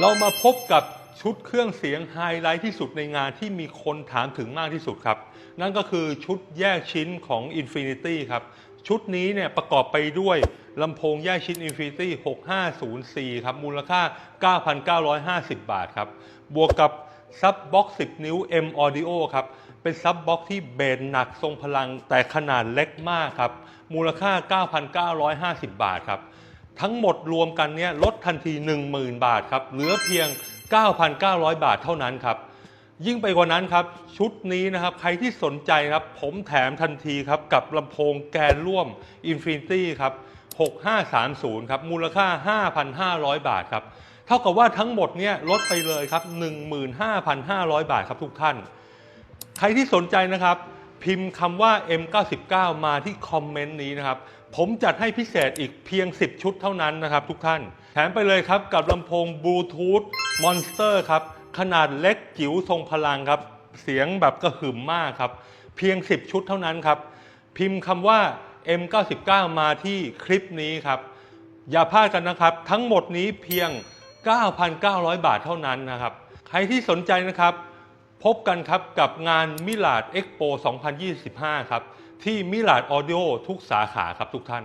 เรามาพบกับชุดเครื่องเสียงไฮไลท์ที่สุดในงานที่มีคนถามถึงมากที่สุดครับ นั่นก็คือชุดแยกชิ้นของ Infinity ครับ ชุดนี้เนี่ยประกอบไปด้วยลำโพงแยกชิ้น Infinity 6504 ครับ มูลค่า 9,950 บาทครับ บวกกับซับบ็อก10 นิ้ว M Audio ครับ เป็นซับบ็อกที่เบสหนักทรงพลังแต่ขนาดเล็กมากครับ มูลค่า 9,950 บาทครับ ทั้งหมดรวมกันเนี่ยลดทันที 10,000 บาทครับเหลือเพียง 9,900 บาทเท่านั้นครับ ยิ่งไปกว่านั้นครับ ชุดนี้นะครับใครที่สนใจครับ ผมแถมทันทีครับ กับลำโพงแกนร่วม Infinity ครับ 6530 ครับ มูลค่า 5,500 บาทครับ เท่ากับว่าทั้งหมดเนี่ยลดไปเลยครับ 15,500 บาทครับทุกท่าน ใครที่สนใจนะครับ พิมพ์คำว่า M99 มาที่คอมเมนต์นี้นะครับ ผมจัดให้พิเศษอีกเพียง 10 ชุดเท่านั้นนะครับทุกท่าน แถมไปเลยครับกับลำโพงบลูทูธมอนสเตอร์ครับ ขนาดเล็กจิ๋วทรงพลังครับ เสียงแบบกระหึ่มมากครับ เพียง 10 ชุดเท่านั้นครับ พิมพ์คำว่า M99 มาที่คลิปนี้ครับ อย่าพลาดกันนะครับ ทั้งหมดนี้เพียง 9,900 บาทเท่านั้นนะครับ ใครที่สนใจนะครับ พบกันครับกับงานมิลาดเอ็กโป 2025 ครับ ที่มิลาดออดิโอทุกสาขาครับทุกท่าน